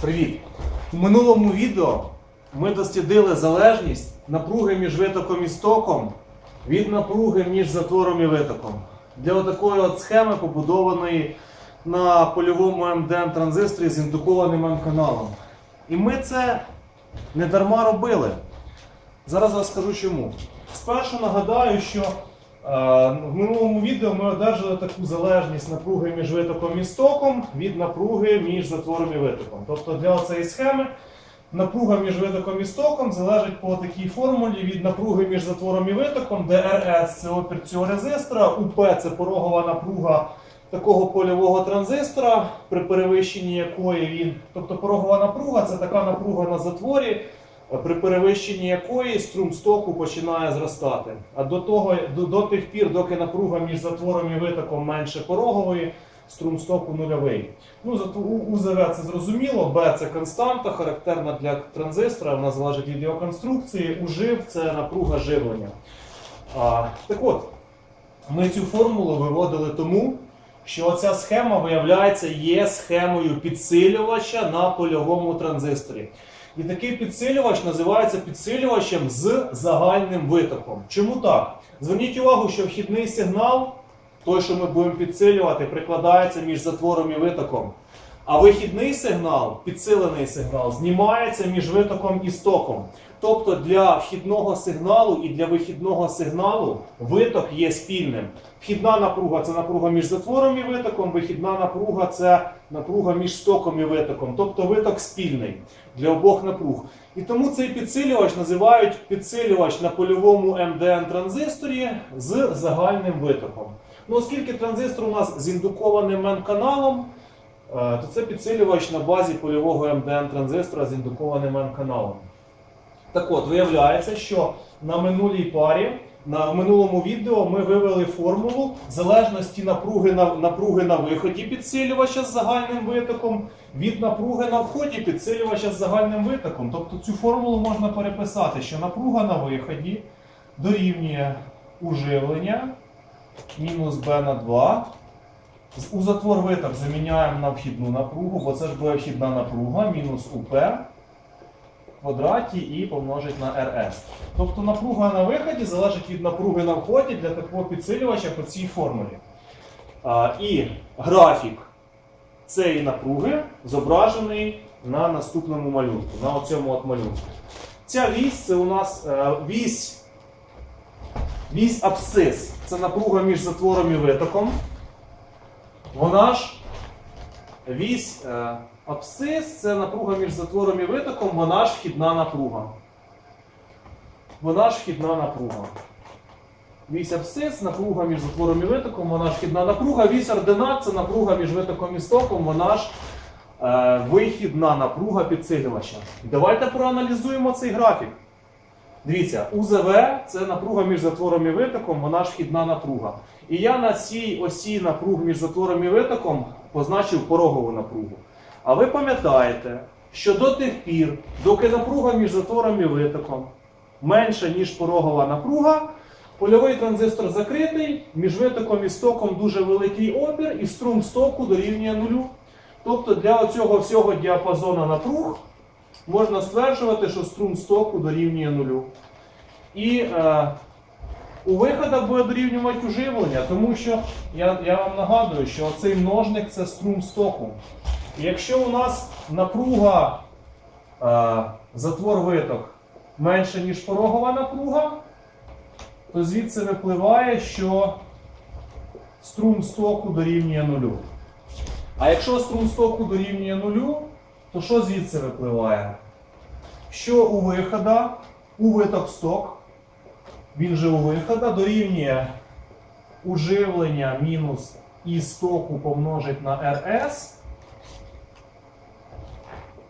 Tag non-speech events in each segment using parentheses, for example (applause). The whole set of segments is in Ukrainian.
Привіт! У минулому відео ми дослідили залежність напруги між витоком і стоком від напруги між затвором і витоком. Для такої от схеми, побудованої на польовому МДН транзисторі з індукованим М-каналом. І ми це не дарма робили. Зараз розкажу чому. Спершу нагадаю, що в минулому відео ми одержали таку залежність напруги між витоком і стоком від напруги між затвором і витоком. Тобто для цієї схеми напруга між витоком і стоком залежить по такій формулі від напруги між затвором і витоком, де РС це опір цього резистора, УП це порогова напруга такого польового транзистора, при перевищенні якої він, тобто порогова напруга це така напруга на затворі, при перевищенні якої струм стоку починає зростати. А до, того, до, до тих пір, доки напруга між затвором і витоком менше порогової, струм стоку нульовий. Ну, УЗВ це зрозуміло, Б це константа, характерна для транзистора, вона залежить від його конструкції. Ужив це напруга живлення. А, так от, ми цю формулу виводили тому, що ця схема, виявляється, є схемою підсилювача на польовому транзисторі. І такий підсилювач називається підсилювачем з загальним витоком. Чому так? Зверніть увагу, що вхідний сигнал, той, що ми будемо підсилювати, прикладається між затвором і витоком. А вихідний сигнал, підсилений сигнал, знімається між витоком і стоком. Тобто для вхідного сигналу і для вихідного сигналу виток є спільним. Вхідна напруга це напруга між затвором і витоком, вихідна напруга це напруга між стоком і витоком. Тобто виток спільний для обох напруг. І тому цей підсилювач називають підсилювач на польовому МДН транзисторі з загальним витоком. Ну, оскільки транзистор у нас з індукованим М-каналом, е, то це підсилювач на базі польового МДН транзистора з індукованим М-каналом. Так от, виявляється, що на минулій парі, на минулому відео ми вивели формулу залежності напруги на, напруги на виході підсилювача з загальним витоком від напруги на вході підсилювача з загальним витоком. Тобто цю формулу можна переписати, що напруга на виході дорівнює уживлення мінус b на 2. У затвор виток заміняємо на вхідну напругу, бо це ж буде вхідна напруга, мінус УП квадраті і помножить на RS. Тобто напруга на виході залежить від напруги на вході для такого підсилювача по цій формулі. А, і графік цієї напруги зображений на наступному малюнку, на оцьому от малюнку. Ця вісь це у нас е, вісь, вісь абсцис. Це напруга між затвором і витоком. Вона ж вісь е, абсцис це напруга між затвором і витоком, вона ж вхідна напруга. Вона ж вхідна напруга. Вісь абсцис, напруга між затвором і витоком, вона ж вхідна напруга. Вісь ординат це напруга між витоком і стоком, вона ж е, вихідна напруга підсилювача. Давайте проаналізуємо цей графік. Дивіться, УЗВ це напруга між затвором і витоком, вона ж вхідна напруга. І я на цій осі напруг між затвором і витоком позначив порогову напругу. А ви пам'ятаєте, що до тих пір, доки напруга між затвором і витоком менша, ніж порогова напруга, польовий транзистор закритий, між витоком і стоком дуже великий опір, і струм стоку дорівнює нулю. Тобто для цього всього діапазону напруг можна стверджувати, що струм стоку дорівнює нулю. І е, у виходах буде дорівнювати уживлення, тому що я, я вам нагадую, що цей множник це струм стоку. Якщо у нас напруга е, затвор виток менше, ніж порогова напруга, то звідси випливає, що струм стоку дорівнює нулю. А якщо струм стоку дорівнює нулю, то що звідси випливає? Що у вихода, у виток сток, він же у вихода дорівнює уживлення мінус і стоку помножить на RS.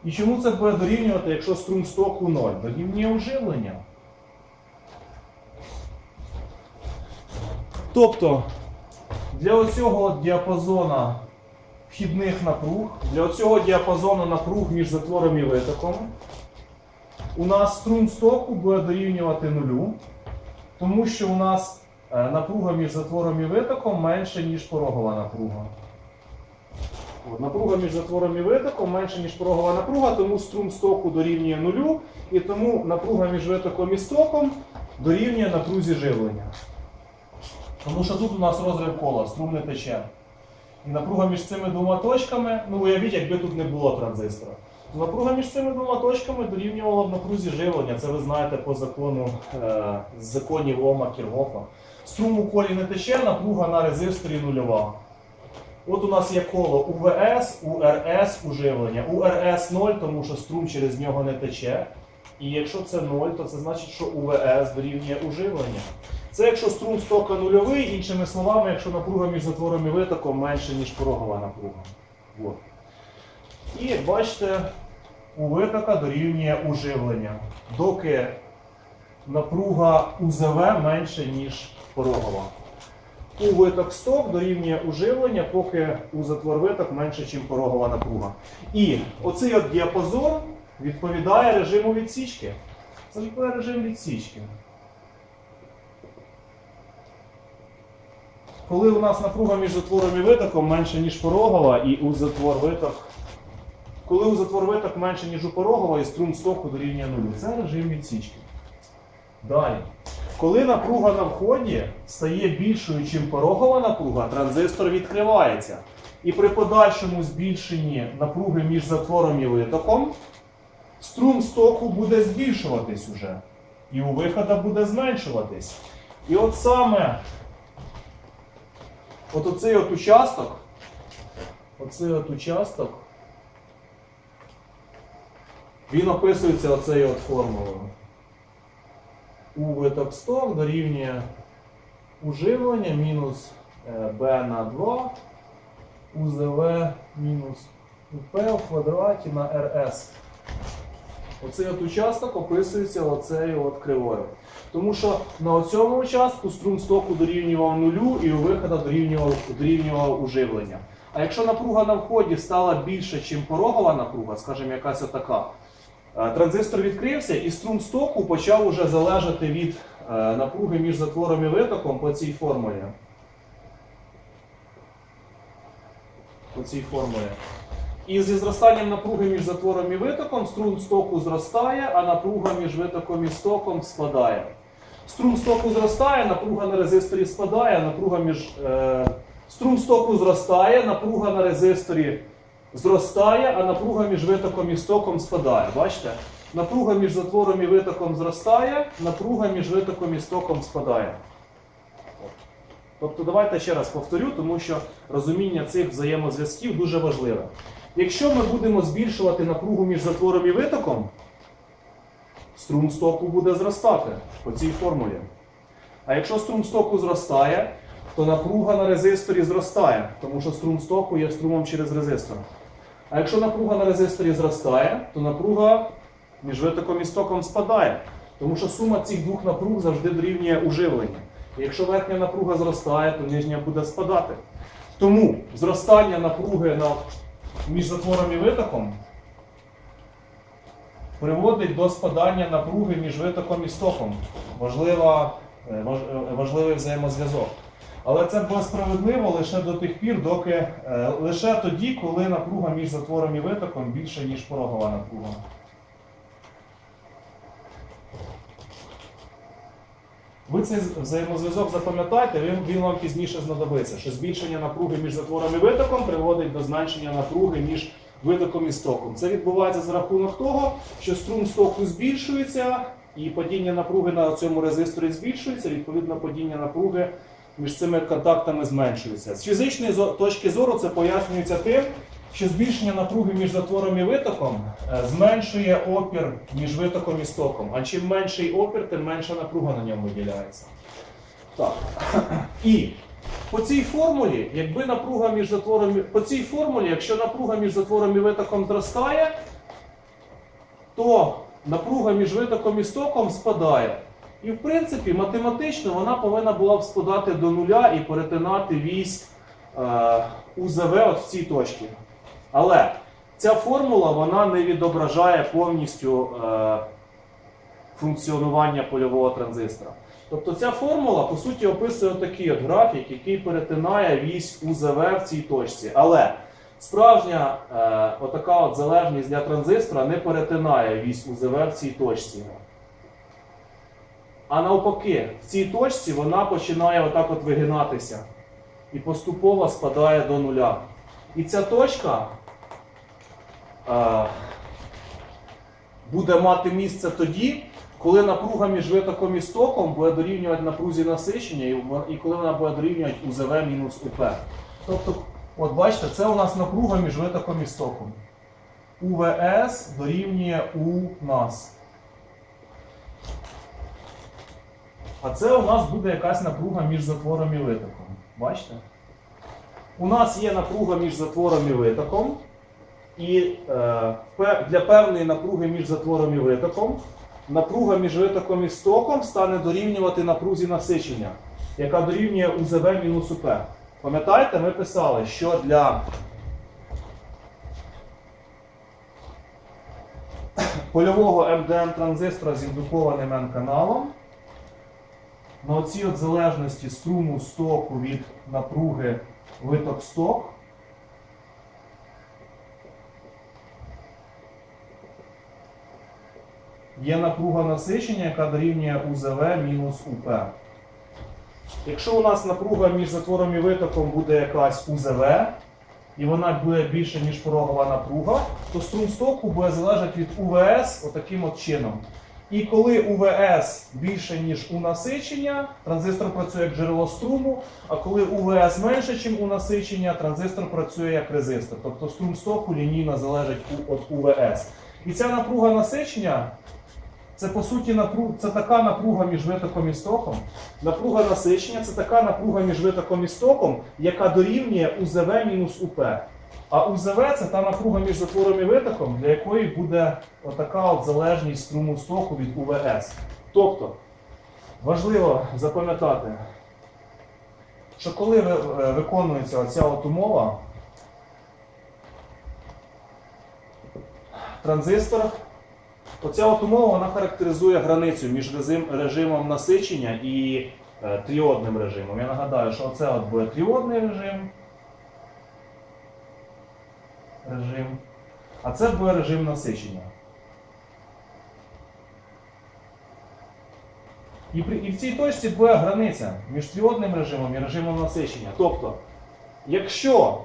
І чому це буде дорівнювати, якщо струм стоку 0? Дорівнює уживлення. Тобто для оцього діапазона вхідних напруг, для цього діапазону напруг між затвором і витоком, у нас струм стоку буде дорівнювати нулю, тому що у нас е, напруга між затвором і витоком менше, ніж порогова напруга. Напруга між затвором і витоком менше, ніж порогова напруга, тому струм стоку дорівнює нулю, і тому напруга між витоком і стоком дорівнює напрузі живлення. Тому що тут у нас розрив кола, струм не тече. І напруга між цими двома точками, ну уявіть, якби тут не було транзистора. То напруга між цими двома точками дорівнювала б напрузі живлення. Це ви знаєте по закону е, з законів Ома Кіргофа. Струм у колі не тече, напруга на резисторі нульова. От у нас є коло УВС, УРС уживлення. УРС 0, тому що струм через нього не тече. І якщо це 0, то це значить, що УВС дорівнює уживлення. Це якщо струм стока нульовий, іншими словами, якщо напруга між затвором і витоком менше, ніж порогова напруга. От. І як бачите, у витока дорівнює уживлення, доки напруга УЗВ менше, ніж порогова. У виток сток дорівнює уживлення, поки у затвор виток менше, ніж порогова напруга. І оцей от діапазон відповідає режиму відсічки. Це відповідає режим відсічки. Коли у нас напруга між затвором і витоком менше, ніж порогова, і у затвор виток. Коли у затвор виток менше, ніж у порогова, і струм стоку дорівнює нулю. Це режим відсічки. Далі. Коли напруга на вході стає більшою, ніж порогова напруга, транзистор відкривається. І при подальшому збільшенні напруги між затвором і витоком, струм стоку буде збільшуватись уже. І у виходу буде зменшуватись. І от саме от оцей от участок, оцей от участок, він описується оцею от формулою. У виток сток дорівнює уживлення мінус е, b на 2 УЗВ мінус УП в квадраті на РС. Оцей от участок описується оцею от кривою. Тому що на цьому участку струм стоку дорівнював нулю і у виходу дорівнював, дорівнював уживлення. А якщо напруга на вході стала більше, ніж порогова напруга, скажімо, якась отака, транзистор відкрився і струм стоку почав уже залежати від е, напруги між затвором і витоком по цій формулі. По цій формулі. І зі зростанням напруги між затвором і витоком струм стоку зростає, а напруга між витоком і стоком спадає. Струм стоку зростає, напруга на резисторі спадає, напруга між. Е, струм стоку зростає, напруга на резисторі зростає, а напруга між витоком і стоком спадає. Бачите? Напруга між затвором і витоком зростає, напруга між витоком і стоком спадає. Тобто давайте ще раз повторю, тому що розуміння цих взаємозв'язків дуже важливе. Якщо ми будемо збільшувати напругу між затвором і витоком, струм стоку буде зростати по цій формулі. А якщо струм стоку зростає, то напруга на резисторі зростає, тому що струм стоку є струмом через резистор. А якщо напруга на резисторі зростає, то напруга між витоком і стоком спадає, тому що сума цих двох напруг завжди дорівнює уживленню. І якщо верхня напруга зростає, то нижня буде спадати. Тому зростання напруги на, між затвором і витоком приводить до спадання напруги між витоком і стоком. Важлива, е, важ- е, важливий взаємозв'язок. Але це було справедливо лише до тих пір, доки е, лише тоді, коли напруга між затвором і витоком більша, ніж порогова напруга. Ви цей взаємозв'язок запам'ятайте, він вам пізніше знадобиться, що збільшення напруги між затвором і витоком приводить до зменшення напруги між витоком і стоком. Це відбувається за рахунок того, що струм стоку збільшується, і падіння напруги на цьому резисторі збільшується, відповідно, падіння напруги між цими контактами зменшується. З фізичної точки зору це пояснюється тим, що збільшення напруги між затвором і витоком е, зменшує опір між витоком і стоком. А чим менший опір, тим менша напруга на ньому виділяється. Так. І по цій формулі, якби напруга між затвором по цій формулі, якщо напруга між затвором і витоком зростає, то напруга між витоком і стоком спадає. І в принципі, математично вона повинна була б спадати до нуля і перетинати вісь е, УЗВ от в цій точці. Але ця формула вона не відображає повністю е, функціонування польового транзистора. Тобто ця формула, по суті, описує такий от графік, який перетинає вісь УЗВ в цій точці. Але Справжня е, отака от залежність для транзистора не перетинає вісь УЗВ в цій точці. А навпаки, в цій точці вона починає отак от вигинатися і поступово спадає до нуля. І ця точка е, буде мати місце тоді, коли напруга між витоком і стоком буде дорівнювати напрузі насичення, і коли вона буде дорівнювати УЗВ мінус УП. Тобто, от бачите, це у нас напруга між витоком і стоком. УВС дорівнює у нас. А це у нас буде якась напруга між затвором і витоком. Бачите? У нас є напруга між затвором і витоком. І е, для певної напруги між затвором і витоком напруга між витоком і стоком стане дорівнювати напрузі насичення, яка дорівнює УЗВ мінус УП. Пам'ятаєте, ми писали, що для (coughs) польового МДМ транзистора з індукованим N-каналом на оцій от залежності струму стоку від напруги виток сток є напруга насичення, яка дорівнює УЗВ мінус УП. Якщо у нас напруга між затвором і витоком буде якась УЗВ, і вона буде більше, ніж порогова напруга, то струм стоку буде залежати від УВС отаким от чином. І коли УВС більше, ніж у насичення, транзистор працює як джерело струму, а коли УВС менше, ніж у насичення, транзистор працює як резистор. Тобто струм стоку лінійно залежить від УВС. І ця напруга насичення це по суті напруг, це така напруга між витоком і стоком. Напруга насичення це така напруга між витоком і стоком, яка дорівнює УЗВ мінус УП. А УЗВ це та напруга між затвором і витоком, для якої буде отака от залежність струму стоку від УВС. Тобто, важливо запам'ятати, що коли е, виконується оця от умова, транзистор Оця от умова вона характеризує границю між режимом насичення і е, тріодним режимом. Я нагадаю, що оце от буде тріодний режим. Режим. А це буде режим насичення. І, при, і в цій точці буде границя між тріодним режимом і режимом насичення. Тобто, якщо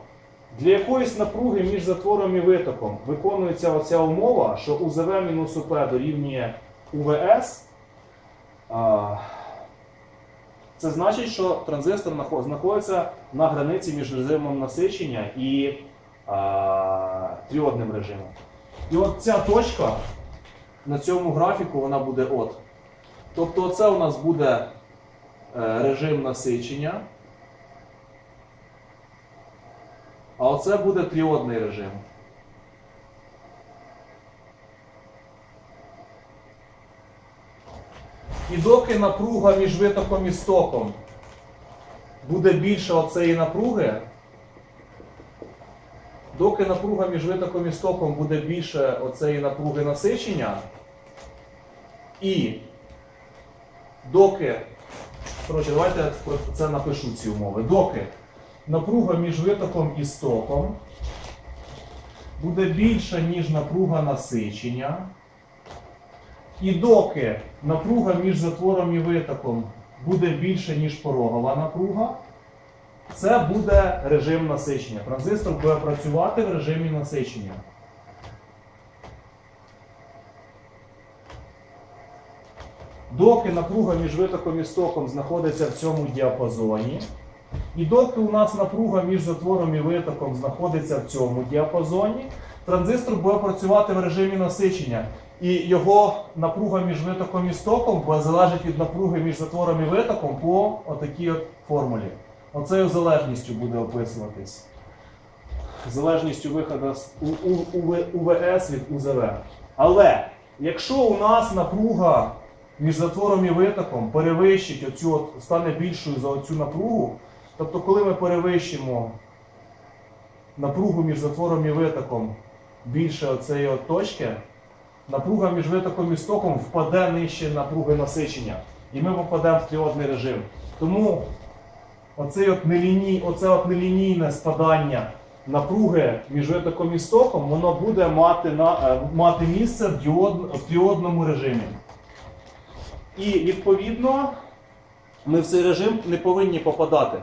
для якоїсь напруги між затвором і витоком виконується оця умова, що УЗВ мінус УП дорівнює УВС. а, Це значить, що транзистор знаходиться на границі між режимом насичення і тріодним режимом. І от ця точка на цьому графіку вона буде от. Тобто, це у нас буде е, режим насичення. А оце буде тріодний режим. І доки напруга між витоком і стоком буде більше оцеї напруги, доки напруга між витоком і стоком буде більше оцеї напруги насичення, і доки, коротше, давайте це напишу ці умови. Доки напруга між витоком і стоком буде більша, ніж напруга насичення. І доки напруга між затвором і витоком буде більше, ніж порогова напруга, це буде режим насичення. Транзистор буде працювати в режимі насичення. Доки напруга між витоком і стоком знаходиться в цьому діапазоні, і доки у нас напруга між затвором і витоком знаходиться в цьому діапазоні, транзистор буде працювати в режимі насичення. І його напруга між витоком і стоком залежить від напруги між затвором і витоком по отакій от формулі. Оцею залежністю буде описуватись. Залежністю виходу УВС від УЗВ. Але якщо у нас напруга між затвором і витоком перевищить оцю от, стане більшою за оцю напругу, тобто коли ми перевищимо напругу між затвором і витоком більше оцеї от точки, напруга між витоком і стоком впаде нижче напруги насичення. І ми попадемо в тріодний режим. Тому оце от, неліній, оце от нелінійне спадання напруги між витоком і стоком, воно буде мати, на, е, мати місце в, діод, в діодному режимі. І відповідно ми в цей режим не повинні попадати.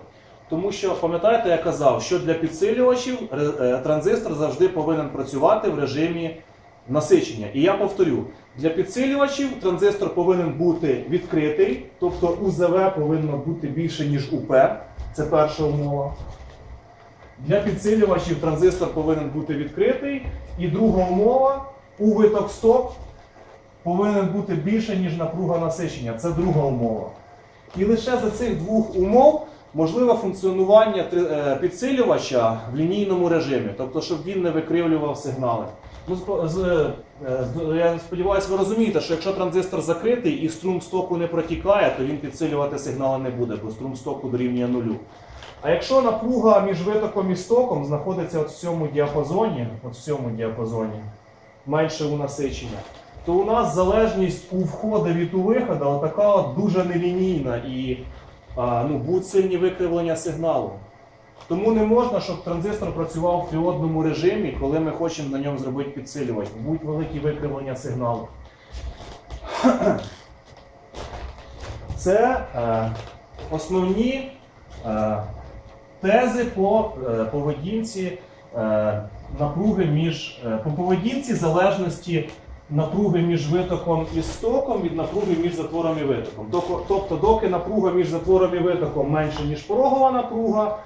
Тому що, пам'ятаєте, я казав, що для підсилювачів е, транзистор завжди повинен працювати в режимі насичення. І я повторю, для підсилювачів транзистор повинен бути відкритий, тобто УЗВ повинно бути більше, ніж УП. Це перша умова. Для підсилювачів транзистор повинен бути відкритий. І друга умова у виток сток повинен бути більше, ніж напруга насичення. Це друга умова. І лише за цих двох умов можливе функціонування е, підсилювача в лінійному режимі, тобто, щоб він не викривлював сигнали. Ну, з- е, з- я сподіваюся, ви розумієте, що якщо транзистор закритий і струм стоку не протікає, то він підсилювати сигнали не буде, бо струм стоку дорівнює нулю. А якщо напруга між витоком і стоком знаходиться от в цьому діапазоні, от в цьому діапазоні, менше у насичення, то у нас залежність у входу від у виходу така от дуже нелінійна і а, ну, будуть сильні викривлення сигналу. Тому не можна, щоб транзистор працював в тріодному режимі, коли ми хочемо на ньому зробити підсилювач. Будуть великі викривлення сигналу. (clears throat) Це е, основні е, тези по е, поведінці е, напруги між е, по поведінці залежності напруги між витоком і стоком від напруги між затвором і витоком. Тобто, доки напруга між затвором і витоком менше, ніж порогова напруга,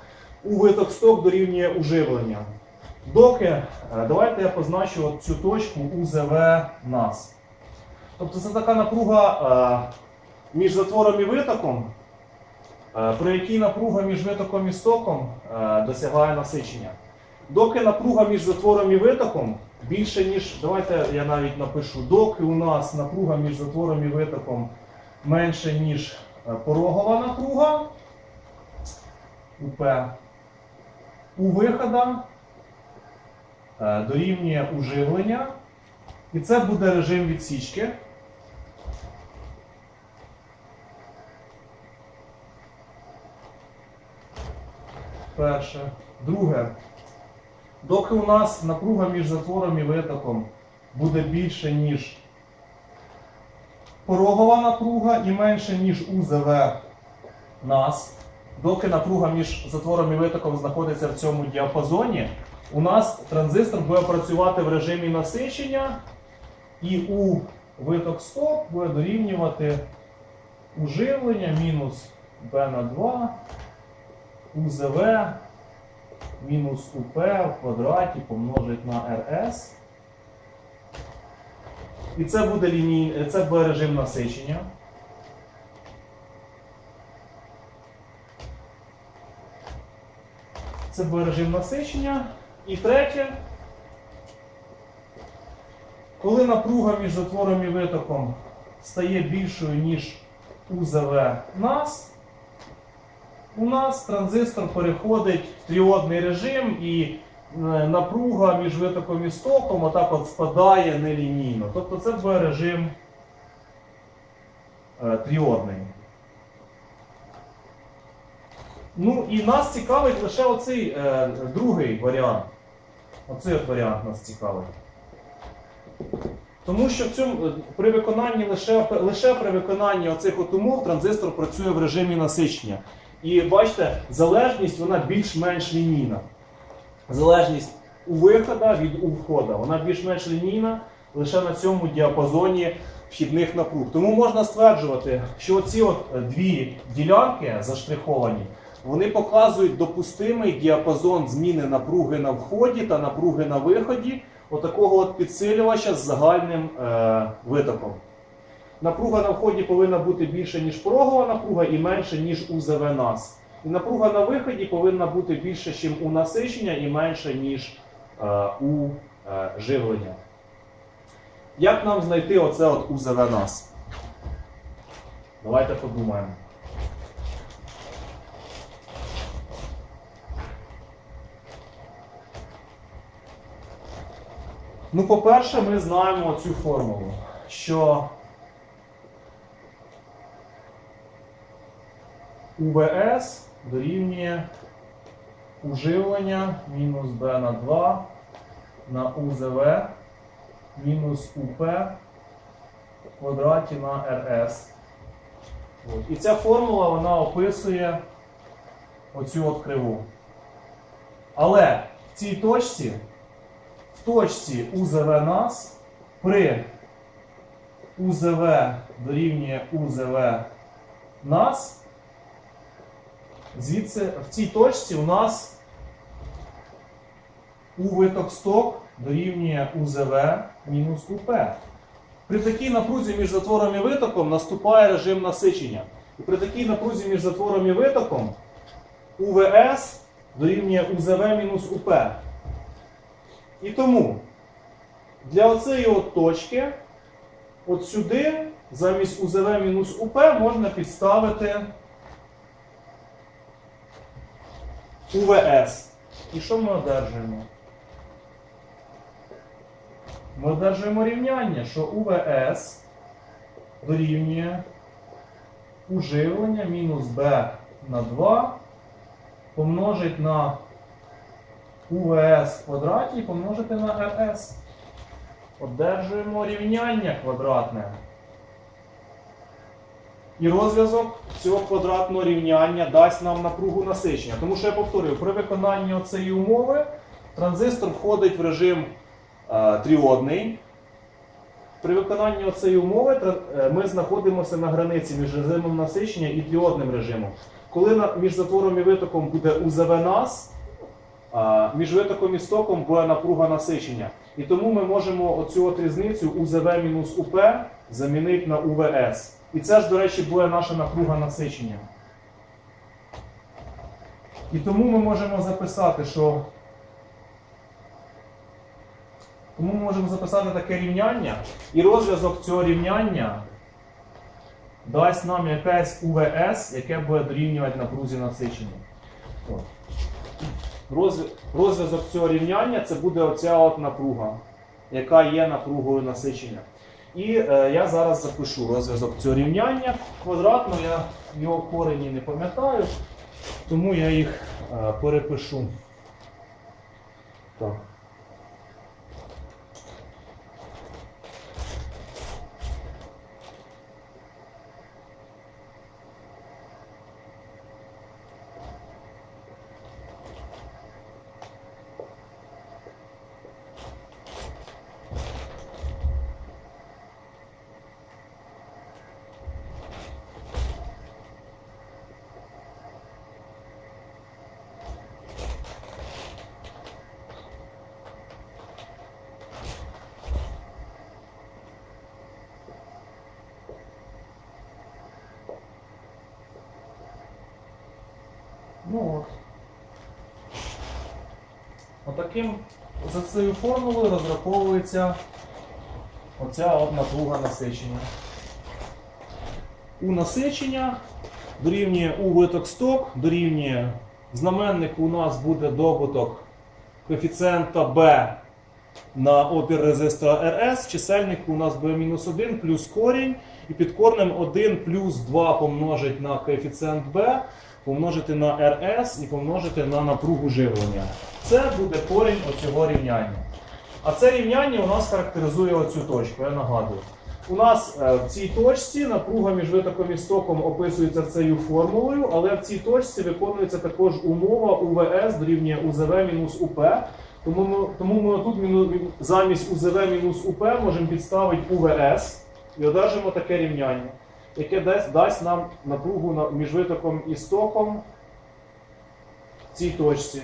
у виток сток дорівнює уживлення. Доки, е, давайте я позначу цю точку УЗВ нас. Тобто це така напруга е, між затвором і витоком, е, при якій напруга між витоком і стоком досягає насичення. Доки напруга між затвором і витоком більше, ніж. Давайте я навіть напишу, доки у нас напруга між затвором і витоком менше, ніж порогова напруга УП, у вихода е, дорівнює уживлення. І це буде режим відсічки. Перше. Друге. Доки у нас напруга між затвором і витоком буде більше, ніж порогова напруга і менше, ніж УЗВ нас, доки напруга між затвором і витоком знаходиться в цьому діапазоні, у нас транзистор буде працювати в режимі насичення, і у виток стоп буде дорівнювати уживлення мінус B на 2, УЗВ мінус УП в квадраті помножить на РС. І це буде ліній... це буде режим насичення. Це буде режим насичення. І третє. Коли напруга між затвором і витоком стає більшою, ніж УЗВ нас, у нас транзистор переходить в тріодний режим і е, напруга між витоком і стоком отак от спадає нелінійно. Тобто це буде режим е, тріодний. Ну і нас цікавить лише оцей е, другий варіант. Оцей от варіант нас цікавить. Тому що в цьому, е, при виконанні лише, лише при виконанні оцих от умов транзистор працює в режимі насичення. І бачите, залежність вона більш-менш лінійна. Залежність у вихода від у входа. Вона більш-менш лінійна лише на цьому діапазоні вхідних напруг. Тому можна стверджувати, що ці от е, дві ділянки заштриховані, вони показують допустимий діапазон зміни напруги на вході та напруги на виході отакого от підсилювача з загальним е, витоком. Напруга на вході повинна бути більше, ніж порогова напруга, і менше, ніж УЗВ нас. І напруга на виході повинна бути більше, ніж у насичення, і менше, ніж е, у е, живлення. Як нам знайти оце от УЗВ нас? Давайте подумаємо. Ну, по-перше, ми знаємо цю формулу, що УВС дорівнює уживлення мінус b на 2 на УЗВ мінус УП в квадраті на РС. От. І ця формула вона описує оцю от криву. Але в цій точці, точці УЗВ нас при УЗВ дорівнює УЗВ нас, звідси в цій точці у нас у виток сток дорівнює УЗВ мінус УП. При такій напрузі між затвором і витоком наступає режим насичення. І при такій напрузі між затвором і витоком УВС дорівнює УЗВ мінус УП. І тому для оцеї от точки, от сюди, замість УЗВ мінус УП можна підставити УВС. І що ми одержуємо? Ми одержуємо рівняння, що УВС дорівнює уживлення мінус b на 2 помножить на УВС в квадраті помножити на РС. Одержуємо рівняння квадратне. І розв'язок цього квадратного рівняння дасть нам напругу насичення. Тому що я повторюю, при виконанні цієї умови транзистор входить в режим е, тріодний. При виконанні цієї умови е, ми знаходимося на границі між режимом насичення і тріодним режимом. Коли між затвором і витоком буде УЗВ нас, між витоком і стоком буде напруга насичення. І тому ми можемо оцю от різницю УЗВ мінус УП замінити на УВС. І це ж, до речі, буде наша напруга насичення. І тому ми можемо записати, що. Тому ми можемо записати таке рівняння, і розв'язок цього рівняння дасть нам якесь УВС, яке буде дорівнювати напрузі насичення. От. Розв- Розв'язок цього рівняння це буде оця от напруга, яка є напругою насичення. І е, я зараз запишу розв'язок цього рівняння квадратно, я його корені не пам'ятаю, тому я їх е, перепишу. Так. Ну от. Отаким, за цією формулою розраховується оця от напруга насичення. У насичення дорівнює у виток сток, дорівнює в знаменнику у нас буде добуток коефіцієнта B на опір резистора RS, в чисельнику у нас буде мінус 1 плюс корінь, і під корнем 1 плюс 2 помножить на коефіцієнт B, помножити на RS і помножити на напругу живлення. Це буде корінь оцього рівняння. А це рівняння у нас характеризує оцю точку, я нагадую. У нас е, в цій точці напруга між витоком і стоком описується цією формулою, але в цій точці виконується також умова УВС дорівнює УЗВ мінус УП. Тому ми, тому ми тут замість УЗВ мінус УП можемо підставити УВС і одержимо таке рівняння, яке дасть, нам напругу між витоком і стоком в цій точці.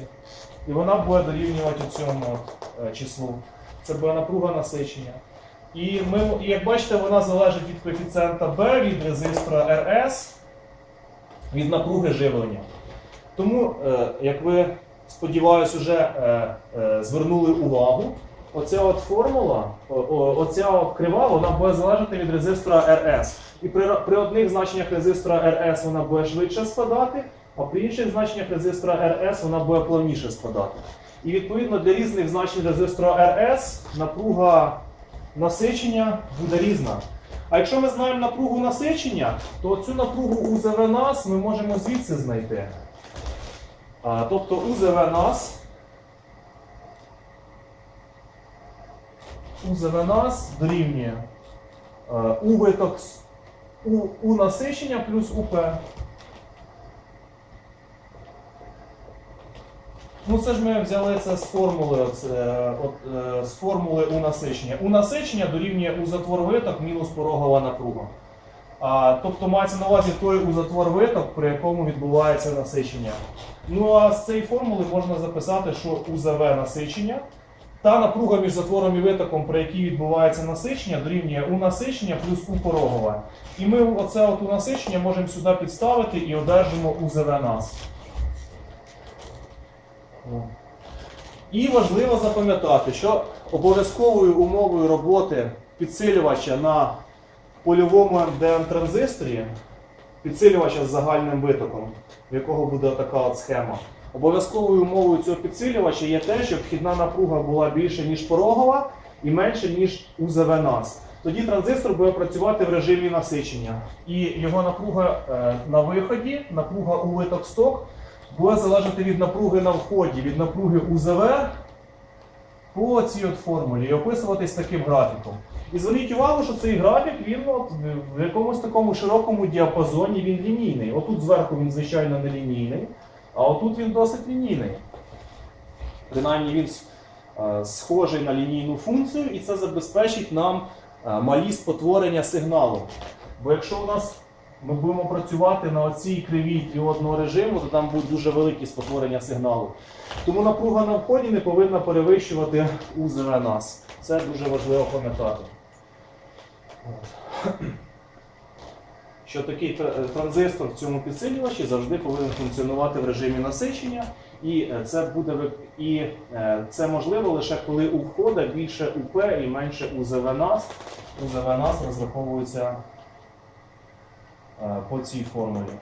І вона буде дорівнювати цьому е, числу. Це буде напруга насичення. І ми, і як бачите, вона залежить від коефіцієнта B, від резистора RS, від напруги живлення. Тому, е, як ви, сподіваюся, вже е, звернули увагу, оця от формула, оця от крива, вона буде залежати від резистора RS. І при, при одних значеннях резистора RS вона буде швидше спадати, а при інших значеннях резистора RS вона буде плавніше спадати. І відповідно для різних значень резистора RS напруга насичення буде різна. А якщо ми знаємо напругу насичення, то цю напругу УЗВ нас ми можемо звідси знайти. А, тобто УЗВ нас. УЗВ нас дорівнює е, У у, насичення плюс УП. Ну, це ж ми взяли це з формули, оце, от, е, з формули у насичення. У насичення дорівнює у затвор виток мінус порогова напруга. А, тобто мається на увазі той у затвор виток, при якому відбувається насичення. Ну а з цієї формули можна записати, що УЗВ насичення та напруга між затвором і витоком, при якій відбувається насичення, дорівнює у насичення плюс у порогове. І ми оце от у насичення можемо сюди підставити і одержимо УЗВ нас. І важливо запам'ятати, що обов'язковою умовою роботи підсилювача на польовому МДМ-транзисторі, підсилювача з загальним витоком, в якого буде така от схема. Обов'язковою умовою цього підсилювача є те, щоб вхідна напруга була більше, ніж порогова, і менше, ніж УЗВ нас. Тоді транзистор буде працювати в режимі насичення. І його напруга е, на виході, напруга у виток сток, буде залежати від напруги на вході, від напруги УЗВ по цій от формулі і описуватись таким графіком. І зверніть увагу, що цей графік він от в якомусь такому широкому діапазоні він лінійний. Отут зверху він, звичайно, не лінійний, а отут він досить лінійний. Принаймні він е, схожий на лінійну функцію, і це забезпечить нам е, малі спотворення сигналу. Бо якщо у нас ми будемо працювати на оцій кривій діодного режиму, то там будуть дуже великі спотворення сигналу. Тому напруга на вході не повинна перевищувати УЗВ нас. Це дуже важливо пам'ятати. Що такий транзистор в цьому підсилювачі завжди повинен функціонувати в режимі насичення, і е, це буде і е, це можливо лише коли у входа більше УП і менше УЗВ нас. УЗВ нас розраховується е, по цій формулі.